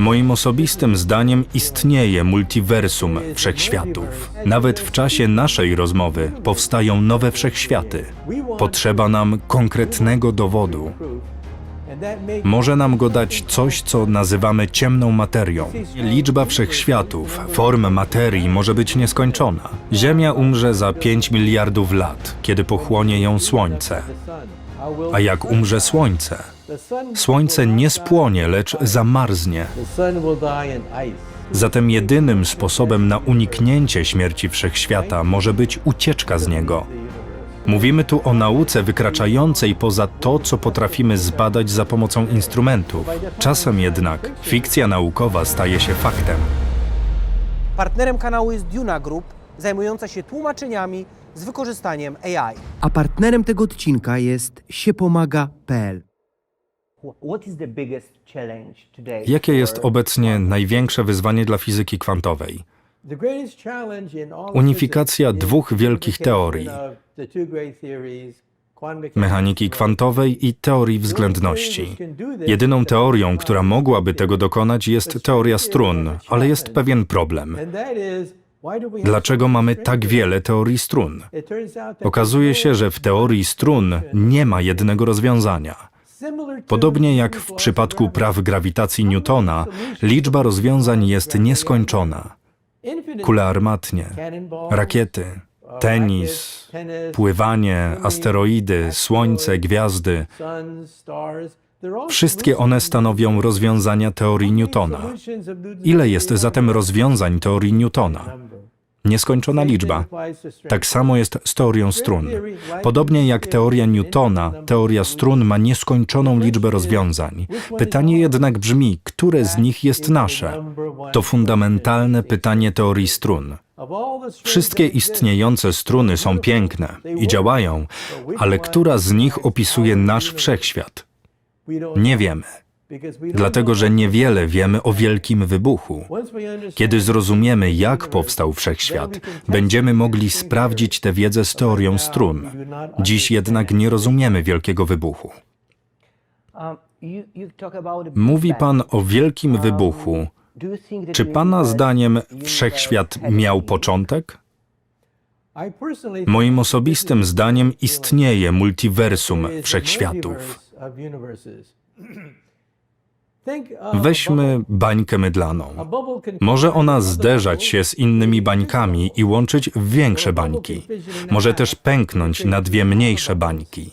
Moim osobistym zdaniem istnieje multiversum wszechświatów. Nawet w czasie naszej rozmowy powstają nowe wszechświaty. Potrzeba nam konkretnego dowodu. Może nam go dać coś, co nazywamy ciemną materią. Liczba wszechświatów, form materii może być nieskończona. Ziemia umrze za 5 miliardów lat, kiedy pochłonie ją Słońce. A jak umrze Słońce? Słońce nie spłonie, lecz zamarznie. Zatem jedynym sposobem na uniknięcie śmierci wszechświata może być ucieczka z niego. Mówimy tu o nauce wykraczającej poza to, co potrafimy zbadać za pomocą instrumentów. Czasem jednak fikcja naukowa staje się faktem. Partnerem kanału jest Duna Group, zajmująca się tłumaczeniami z wykorzystaniem AI. A partnerem tego odcinka jest siepomaga.pl. Jakie jest obecnie największe wyzwanie dla fizyki kwantowej? Unifikacja dwóch wielkich teorii. Mechaniki kwantowej i teorii względności. Jedyną teorią, która mogłaby tego dokonać, jest teoria strun, ale jest pewien problem. Dlaczego mamy tak wiele teorii strun? Okazuje się, że w teorii strun nie ma jednego rozwiązania. Podobnie jak w przypadku praw grawitacji Newtona, liczba rozwiązań jest nieskończona. Kule armatnie, rakiety, tenis, pływanie, asteroidy, słońce, gwiazdy. Wszystkie one stanowią rozwiązania teorii Newtona. Ile jest zatem rozwiązań teorii Newtona? Nieskończona liczba. Tak samo jest z teorią strun. Podobnie jak teoria Newtona, teoria strun ma nieskończoną liczbę rozwiązań. Pytanie jednak brzmi, które z nich jest nasze? To fundamentalne pytanie teorii strun. Wszystkie istniejące struny są piękne i działają, ale która z nich opisuje nasz wszechświat? Nie wiemy. Dlatego, że niewiele wiemy o wielkim wybuchu. Kiedy zrozumiemy, jak powstał wszechświat, będziemy mogli sprawdzić tę wiedzę z teorią strun. Dziś jednak nie rozumiemy wielkiego wybuchu. Mówi pan o wielkim wybuchu. Czy pana zdaniem wszechświat miał początek? Moim osobistym zdaniem istnieje multiversum wszechświatów. Weźmy bańkę mydlaną. Może ona zderzać się z innymi bańkami i łączyć większe bańki. Może też pęknąć na dwie mniejsze bańki.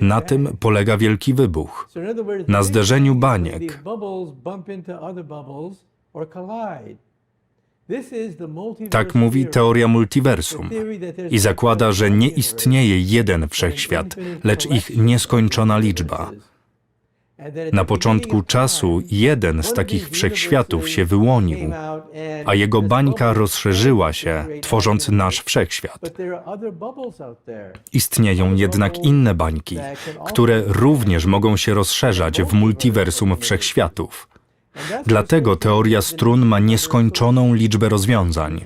Na tym polega wielki wybuch. Na zderzeniu baniek. Tak mówi teoria multiversum i zakłada, że nie istnieje jeden wszechświat, lecz ich nieskończona liczba. Na początku czasu jeden z takich wszechświatów się wyłonił, a jego bańka rozszerzyła się, tworząc nasz wszechświat. Istnieją jednak inne bańki, które również mogą się rozszerzać w multiversum wszechświatów. Dlatego teoria strun ma nieskończoną liczbę rozwiązań.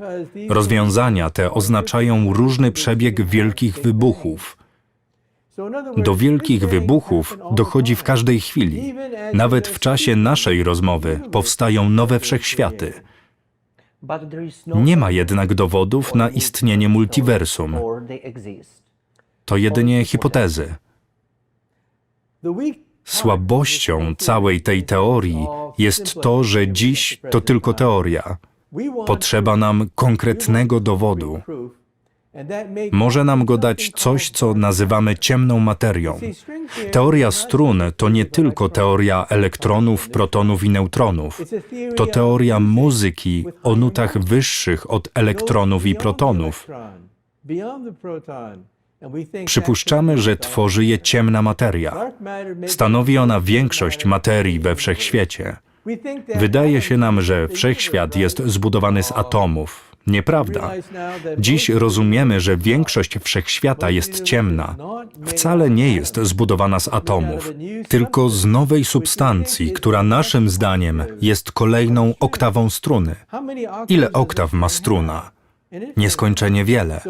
Rozwiązania te oznaczają różny przebieg wielkich wybuchów. Do wielkich wybuchów dochodzi w każdej chwili. Nawet w czasie naszej rozmowy powstają nowe wszechświaty. No Nie ma jednak dowodów na istnienie multiversum. To jedynie hipotezy. Słabością całej tej teorii jest to, że dziś to tylko teoria. Potrzeba nam konkretnego dowodu. Może nam go dać coś, co nazywamy ciemną materią. Teoria strun to nie tylko teoria elektronów, protonów i neutronów. To teoria muzyki o nutach wyższych od elektronów i protonów. Przypuszczamy, że tworzy je ciemna materia. Stanowi ona większość materii we wszechświecie. Wydaje się nam, że wszechświat jest zbudowany z atomów. Nieprawda. Dziś rozumiemy, że większość wszechświata jest ciemna. Wcale nie jest zbudowana z atomów, tylko z nowej substancji, która naszym zdaniem jest kolejną oktawą struny. Ile oktaw ma struna? Nieskończenie wiele.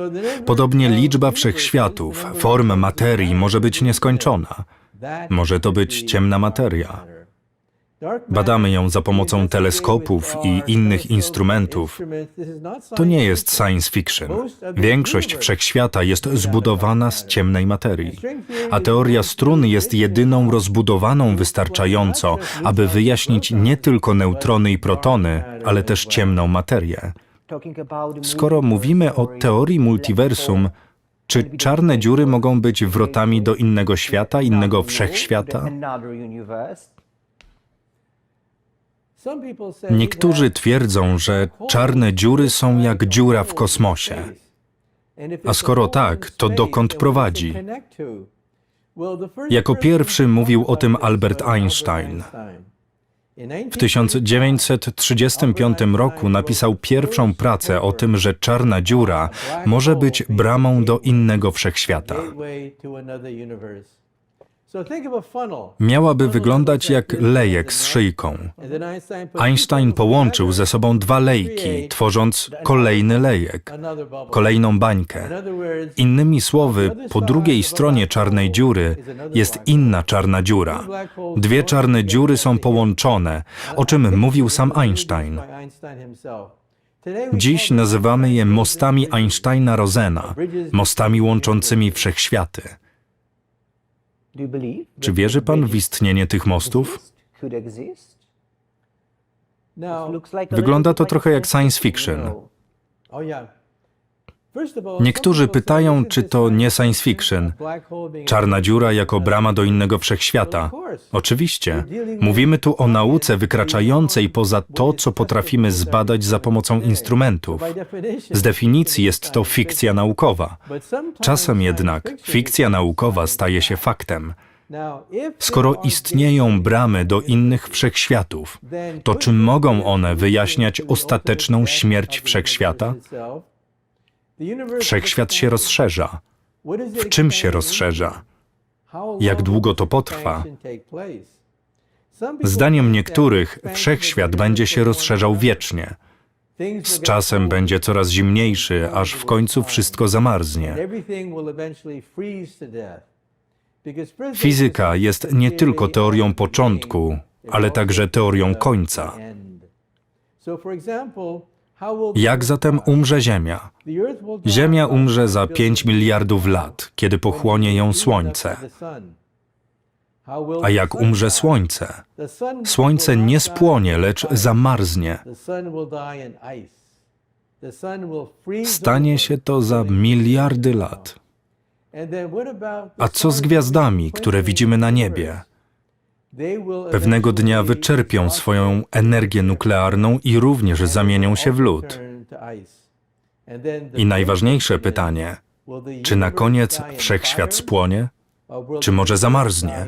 Podobnie liczba wszechświatów, form materii może być nieskończona. Może to być ciemna materia. Badamy ją za pomocą teleskopów i innych instrumentów. To nie jest science fiction. Większość wszechświata jest zbudowana z ciemnej materii, a teoria strun jest jedyną rozbudowaną wystarczająco, aby wyjaśnić nie tylko neutrony i protony, ale też ciemną materię. Skoro mówimy o teorii multiversum, czy czarne dziury mogą być wrotami do innego świata, innego wszechświata? Niektórzy twierdzą, że czarne dziury są jak dziura w kosmosie. A skoro tak, to dokąd prowadzi? Jako pierwszy mówił o tym Albert Einstein. W 1935 roku napisał pierwszą pracę o tym, że czarna dziura może być bramą do innego wszechświata. Miałaby wyglądać jak lejek z szyjką. Einstein połączył ze sobą dwa lejki, tworząc kolejny lejek, kolejną bańkę. Innymi słowy, po drugiej stronie czarnej dziury jest inna czarna dziura. Dwie czarne dziury są połączone, o czym mówił sam Einstein. Dziś nazywamy je mostami Einsteina-Rosena, mostami łączącymi wszechświaty. Czy wierzy pan w istnienie tych mostów? Wygląda to trochę jak science fiction. Niektórzy pytają, czy to nie science fiction. Czarna dziura jako brama do innego wszechświata. Oczywiście. Mówimy tu o nauce wykraczającej poza to, co potrafimy zbadać za pomocą instrumentów. Z definicji jest to fikcja naukowa. Czasem jednak fikcja naukowa staje się faktem. Skoro istnieją bramy do innych wszechświatów, to czy mogą one wyjaśniać ostateczną śmierć wszechświata? Wszechświat się rozszerza. W czym się rozszerza? Jak długo to potrwa? Zdaniem niektórych wszechświat będzie się rozszerzał wiecznie. Z czasem będzie coraz zimniejszy, aż w końcu wszystko zamarznie. Fizyka jest nie tylko teorią początku, ale także teorią końca. Jak zatem umrze Ziemia? Ziemia umrze za 5 miliardów lat, kiedy pochłonie ją Słońce. A jak umrze Słońce? Słońce nie spłonie, lecz zamarznie. Stanie się to za miliardy lat. A co z gwiazdami, które widzimy na niebie? Pewnego dnia wyczerpią swoją energię nuklearną i również zamienią się w lód. I najważniejsze pytanie, czy na koniec wszechświat spłonie? Czy może zamarznie?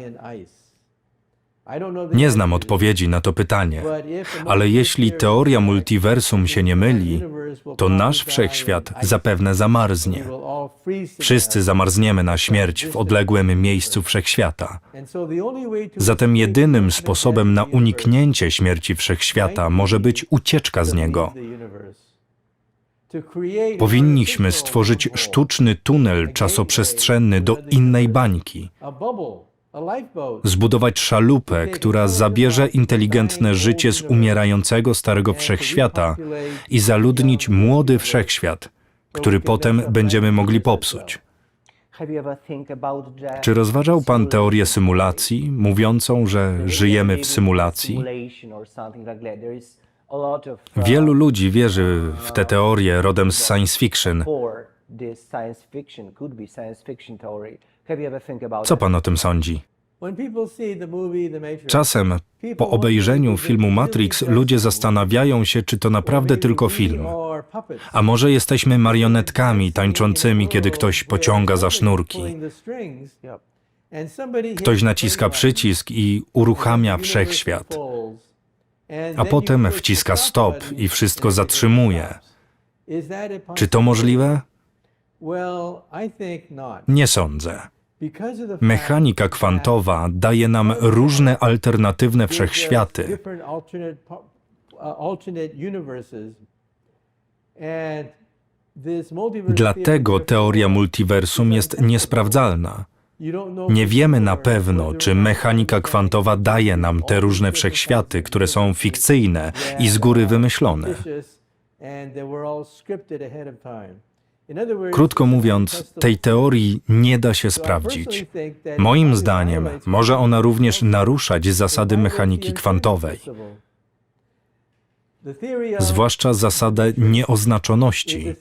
Nie znam odpowiedzi na to pytanie, ale jeśli teoria multiversum się nie myli, to nasz wszechświat zapewne zamarznie. Wszyscy zamarzniemy na śmierć w odległym miejscu wszechświata. Zatem jedynym sposobem na uniknięcie śmierci wszechświata może być ucieczka z niego. Powinniśmy stworzyć sztuczny tunel czasoprzestrzenny do innej bańki. Zbudować szalupę, która zabierze inteligentne życie z umierającego starego wszechświata i zaludnić młody wszechświat, który potem będziemy mogli popsuć. Czy rozważał pan teorię symulacji, mówiącą, że żyjemy w symulacji? Wielu ludzi wierzy w tę teorię rodem z science fiction. Co pan o tym sądzi? Czasem po obejrzeniu filmu Matrix ludzie zastanawiają się, czy to naprawdę tylko film. A może jesteśmy marionetkami tańczącymi, kiedy ktoś pociąga za sznurki. Ktoś naciska przycisk i uruchamia wszechświat, a potem wciska stop i wszystko zatrzymuje. Czy to możliwe? Nie sądzę. Mechanika kwantowa daje nam różne alternatywne wszechświaty. Dlatego teoria multiversum jest niesprawdzalna. Nie wiemy na pewno, czy mechanika kwantowa daje nam te różne wszechświaty, które są fikcyjne i z góry wymyślone. Krótko mówiąc, tej teorii nie da się sprawdzić. Moim zdaniem może ona również naruszać zasady mechaniki kwantowej, zwłaszcza zasadę nieoznaczoności.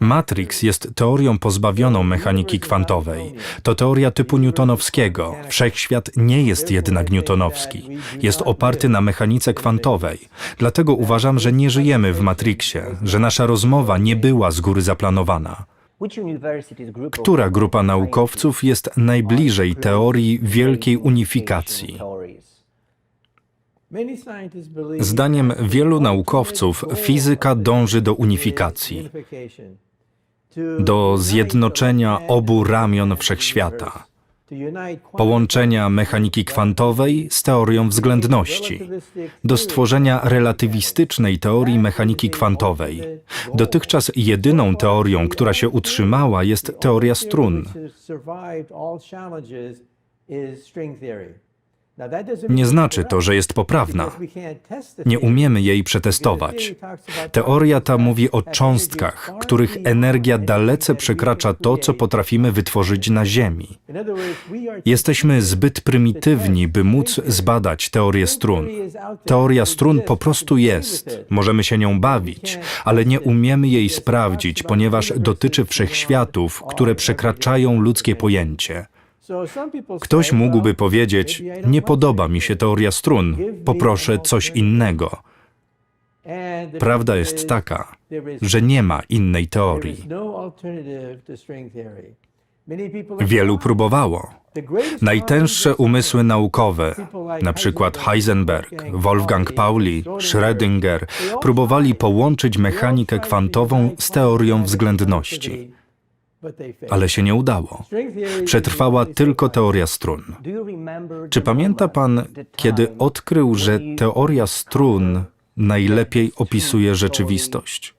Matrix jest teorią pozbawioną mechaniki kwantowej. To teoria typu newtonowskiego. Wszechświat nie jest jednak newtonowski. Jest oparty na mechanice kwantowej. Dlatego uważam, że nie żyjemy w Matrixie, że nasza rozmowa nie była z góry zaplanowana. Która grupa naukowców jest najbliżej teorii wielkiej unifikacji? Zdaniem wielu naukowców fizyka dąży do unifikacji, do zjednoczenia obu ramion wszechświata, połączenia mechaniki kwantowej z teorią względności, do stworzenia relatywistycznej teorii mechaniki kwantowej. Dotychczas jedyną teorią, która się utrzymała, jest teoria strun. Nie znaczy to, że jest poprawna. Nie umiemy jej przetestować. Teoria ta mówi o cząstkach, których energia dalece przekracza to, co potrafimy wytworzyć na Ziemi. Jesteśmy zbyt prymitywni, by móc zbadać teorię strun. Teoria strun po prostu jest. Możemy się nią bawić, ale nie umiemy jej sprawdzić, ponieważ dotyczy wszechświatów, które przekraczają ludzkie pojęcie. Ktoś mógłby powiedzieć: Nie podoba mi się teoria strun, poproszę coś innego. Prawda jest taka, że nie ma innej teorii. Wielu próbowało. Najtęższe umysły naukowe, na przykład Heisenberg, Wolfgang Pauli, Schrödinger, próbowali połączyć mechanikę kwantową z teorią względności. Ale się nie udało. Przetrwała tylko teoria strun. Czy pamięta pan, kiedy odkrył, że teoria strun najlepiej opisuje rzeczywistość?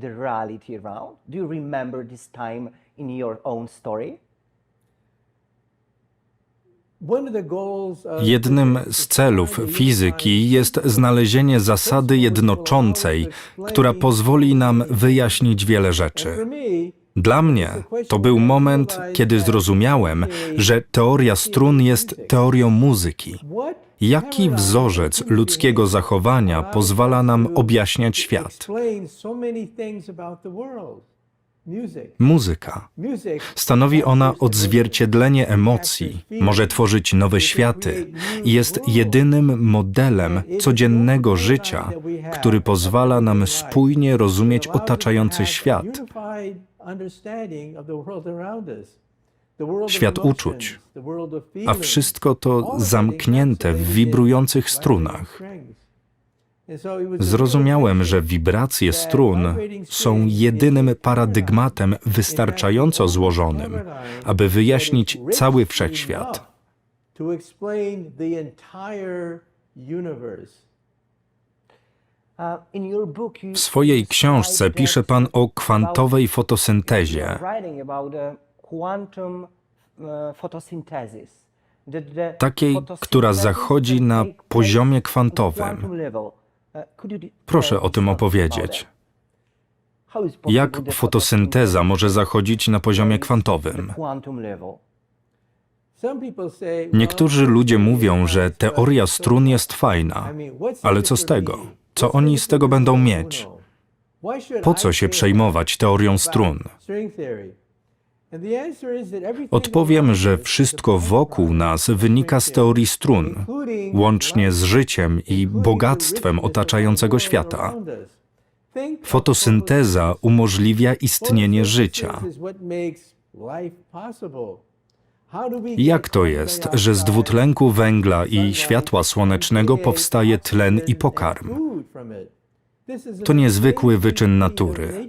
The reality around. Do you remember this time in your own story? Jednym z celów fizyki jest znalezienie zasady jednoczącej, która pozwoli nam wyjaśnić wiele rzeczy. Dla mnie to był moment, kiedy zrozumiałem, że teoria strun jest teorią muzyki. Jaki wzorzec ludzkiego zachowania pozwala nam objaśniać świat? Muzyka. Stanowi ona odzwierciedlenie emocji, może tworzyć nowe światy i jest jedynym modelem codziennego życia, który pozwala nam spójnie rozumieć otaczający świat. Świat uczuć, a wszystko to zamknięte w wibrujących strunach. Zrozumiałem, że wibracje strun są jedynym paradygmatem wystarczająco złożonym, aby wyjaśnić cały wszechświat. W swojej książce pisze pan o kwantowej fotosyntezie. Takiej, która zachodzi na poziomie kwantowym. Proszę o tym opowiedzieć. Jak fotosynteza może zachodzić na poziomie kwantowym? Niektórzy ludzie mówią, że teoria strun jest fajna, ale co z tego? Co oni z tego będą mieć? Po co się przejmować teorią strun? Odpowiem, że wszystko wokół nas wynika z teorii strun, łącznie z życiem i bogactwem otaczającego świata. Fotosynteza umożliwia istnienie życia. Jak to jest, że z dwutlenku węgla i światła słonecznego powstaje tlen i pokarm? To niezwykły wyczyn natury.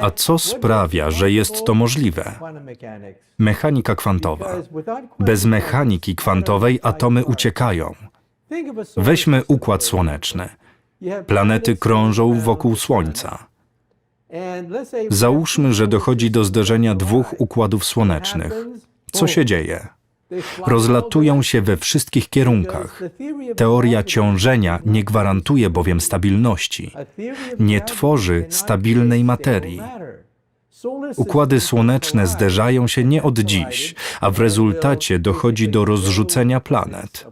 A co sprawia, że jest to możliwe? Mechanika kwantowa. Bez mechaniki kwantowej atomy uciekają. Weźmy układ słoneczny. Planety krążą wokół Słońca. Załóżmy, że dochodzi do zderzenia dwóch układów słonecznych. Co się dzieje? Rozlatują się we wszystkich kierunkach. Teoria ciążenia nie gwarantuje bowiem stabilności. Nie tworzy stabilnej materii. Układy słoneczne zderzają się nie od dziś, a w rezultacie dochodzi do rozrzucenia planet.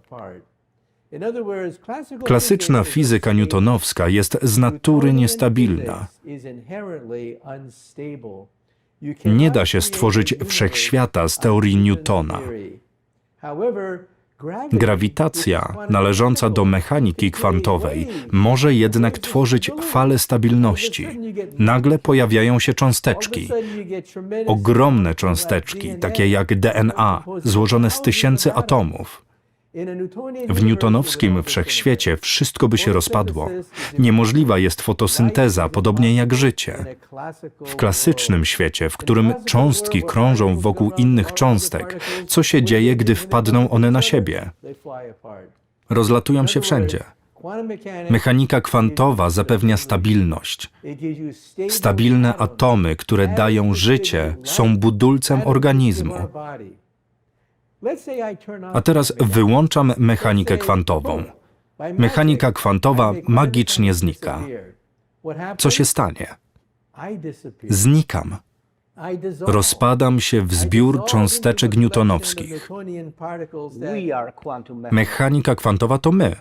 Klasyczna fizyka newtonowska jest z natury niestabilna. Nie da się stworzyć wszechświata z teorii Newtona. Grawitacja, należąca do mechaniki kwantowej, może jednak tworzyć fale stabilności. Nagle pojawiają się cząsteczki. Ogromne cząsteczki, takie jak DNA, złożone z tysięcy atomów. W newtonowskim wszechświecie wszystko by się rozpadło. Niemożliwa jest fotosynteza, podobnie jak życie. W klasycznym świecie, w którym cząstki krążą wokół innych cząstek, co się dzieje, gdy wpadną one na siebie? Rozlatują się wszędzie. Mechanika kwantowa zapewnia stabilność. Stabilne atomy, które dają życie, są budulcem organizmu. A teraz wyłączam mechanikę kwantową. Mechanika kwantowa magicznie znika. Co się stanie? Znikam. Rozpadam się w zbiór cząsteczek newtonowskich. Mechanika kwantowa to my.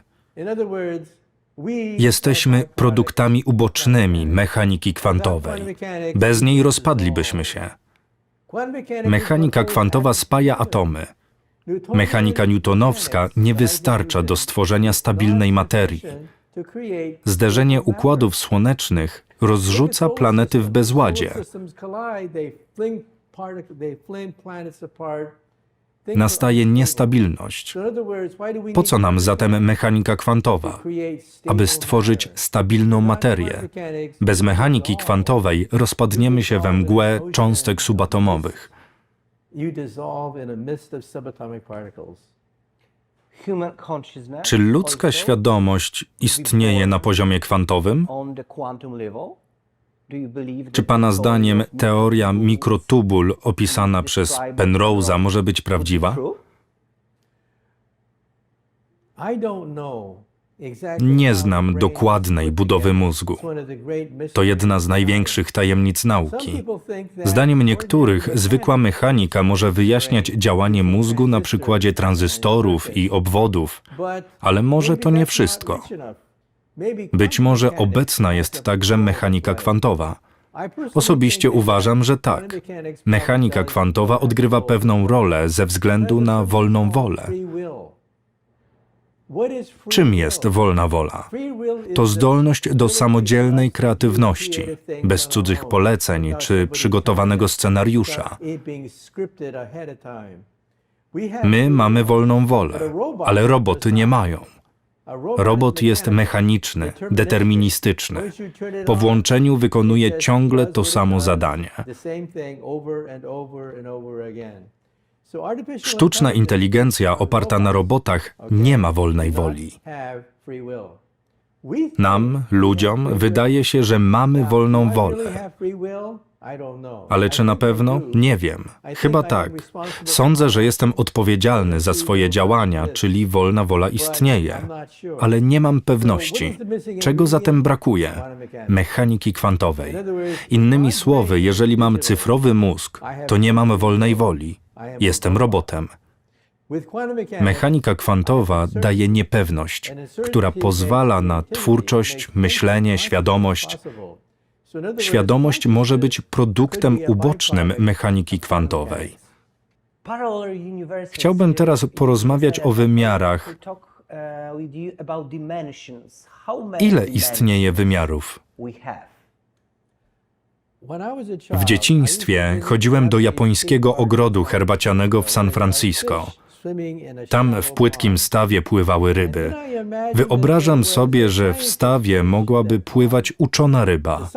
Jesteśmy produktami ubocznymi mechaniki kwantowej. Bez niej rozpadlibyśmy się. Mechanika kwantowa spaja atomy. Mechanika newtonowska nie wystarcza do stworzenia stabilnej materii. Zderzenie układów słonecznych rozrzuca planety w bezładzie. Nastaje niestabilność. Po co nam zatem mechanika kwantowa? Aby stworzyć stabilną materię. Bez mechaniki kwantowej rozpadniemy się we mgłę cząstek subatomowych. Human consciousness Czy ludzka świadomość istnieje na poziomie kwantowym? on the quantum level? Do you believe Czy that Pana the zdaniem of teoria mikrotubul opisana przez Penrose'a może być prawdziwa? Nie znam dokładnej budowy mózgu. To jedna z największych tajemnic nauki. Zdaniem niektórych zwykła mechanika może wyjaśniać działanie mózgu na przykładzie tranzystorów i obwodów, ale może to nie wszystko. Być może obecna jest także mechanika kwantowa. Osobiście uważam, że tak. Mechanika kwantowa odgrywa pewną rolę ze względu na wolną wolę. Czym jest wolna wola? To zdolność do samodzielnej kreatywności, bez cudzych poleceń czy przygotowanego scenariusza. My mamy wolną wolę, ale roboty nie mają. Robot jest mechaniczny, deterministyczny. Po włączeniu wykonuje ciągle to samo zadanie. Sztuczna inteligencja oparta na robotach nie ma wolnej woli. Nam, ludziom, wydaje się, że mamy wolną wolę. Ale czy na pewno? Nie wiem. Chyba tak. Sądzę, że jestem odpowiedzialny za swoje działania, czyli wolna wola istnieje. Ale nie mam pewności. Czego zatem brakuje? Mechaniki kwantowej. Innymi słowy, jeżeli mam cyfrowy mózg, to nie mam wolnej woli. Jestem robotem. Mechanika kwantowa daje niepewność, która pozwala na twórczość, myślenie, świadomość. Świadomość może być produktem ubocznym mechaniki kwantowej. Chciałbym teraz porozmawiać o wymiarach. Ile istnieje wymiarów? W dzieciństwie chodziłem do japońskiego ogrodu herbacianego w San Francisco. Tam w płytkim stawie pływały ryby. Wyobrażam sobie, że w stawie mogłaby pływać uczona ryba.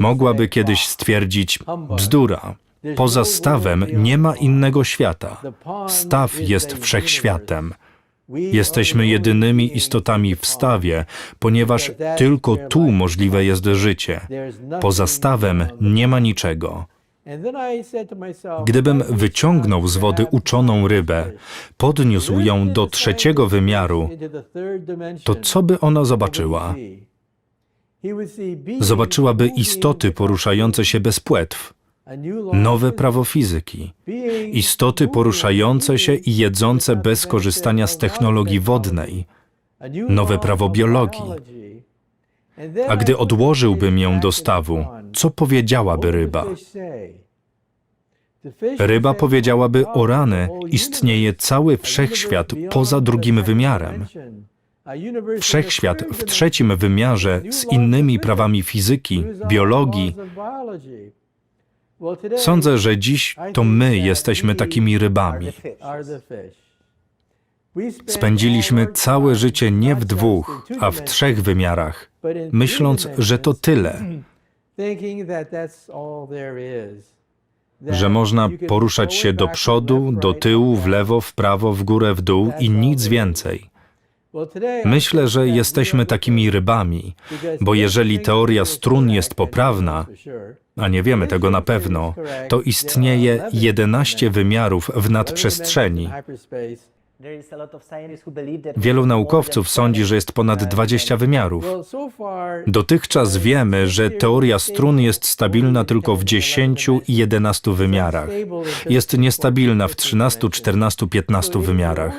Mogłaby kiedyś stwierdzić: bzdura. Poza stawem nie ma innego świata. Staw jest wszechświatem. Jesteśmy jedynymi istotami w stawie, ponieważ tylko tu możliwe jest życie. Poza stawem nie ma niczego. Gdybym wyciągnął z wody uczoną rybę, podniósł ją do trzeciego wymiaru, to co by ona zobaczyła? Zobaczyłaby istoty poruszające się bez płetw, nowe prawo fizyki, istoty poruszające się i jedzące bez korzystania z technologii wodnej, nowe prawo biologii. A gdy odłożyłbym ją do stawu, co powiedziałaby ryba? Ryba powiedziałaby o rany, istnieje cały wszechświat poza drugim wymiarem. Wszechświat w trzecim wymiarze z innymi prawami fizyki, biologii. Sądzę, że dziś to my jesteśmy takimi rybami. Spędziliśmy całe życie nie w dwóch, a w trzech wymiarach, myśląc, że to tyle, że można poruszać się do przodu, do tyłu, w lewo, w prawo, w górę, w dół i nic więcej. Myślę, że jesteśmy takimi rybami, bo jeżeli teoria strun jest poprawna, a nie wiemy tego na pewno, to istnieje 11 wymiarów w nadprzestrzeni. Wielu naukowców sądzi, że jest ponad 20 wymiarów. Dotychczas wiemy, że teoria strun jest stabilna tylko w 10 i 11 wymiarach. Jest niestabilna w 13, 14, 15 wymiarach.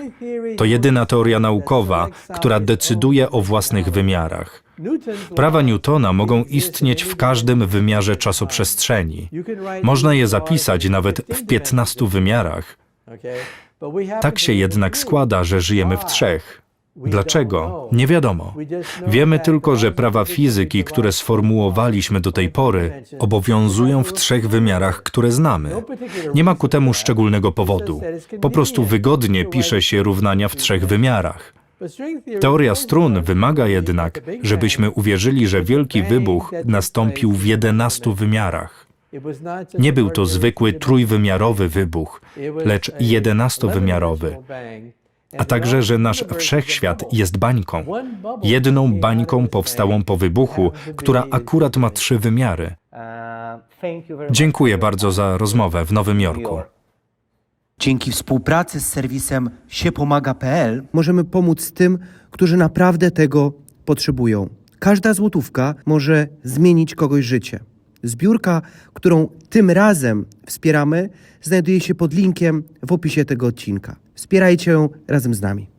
To jedyna teoria naukowa, która decyduje o własnych wymiarach. Prawa Newtona mogą istnieć w każdym wymiarze czasoprzestrzeni. Można je zapisać nawet w 15 wymiarach. Tak się jednak składa, że żyjemy w trzech. Dlaczego? Nie wiadomo. Wiemy tylko, że prawa fizyki, które sformułowaliśmy do tej pory, obowiązują w trzech wymiarach, które znamy. Nie ma ku temu szczególnego powodu. Po prostu wygodnie pisze się równania w trzech wymiarach. Teoria strun wymaga jednak, żebyśmy uwierzyli, że wielki wybuch nastąpił w jedenastu wymiarach. Nie był to zwykły trójwymiarowy wybuch, lecz jedenastowymiarowy, a także, że nasz wszechświat jest bańką. Jedną bańką powstałą po wybuchu, która akurat ma trzy wymiary. Dziękuję bardzo za rozmowę w Nowym Jorku. Dzięki współpracy z serwisem siepomaga.pl możemy pomóc tym, którzy naprawdę tego potrzebują. Każda złotówka może zmienić kogoś życie. Zbiórka, którą tym razem wspieramy, znajduje się pod linkiem w opisie tego odcinka. Wspierajcie ją razem z nami.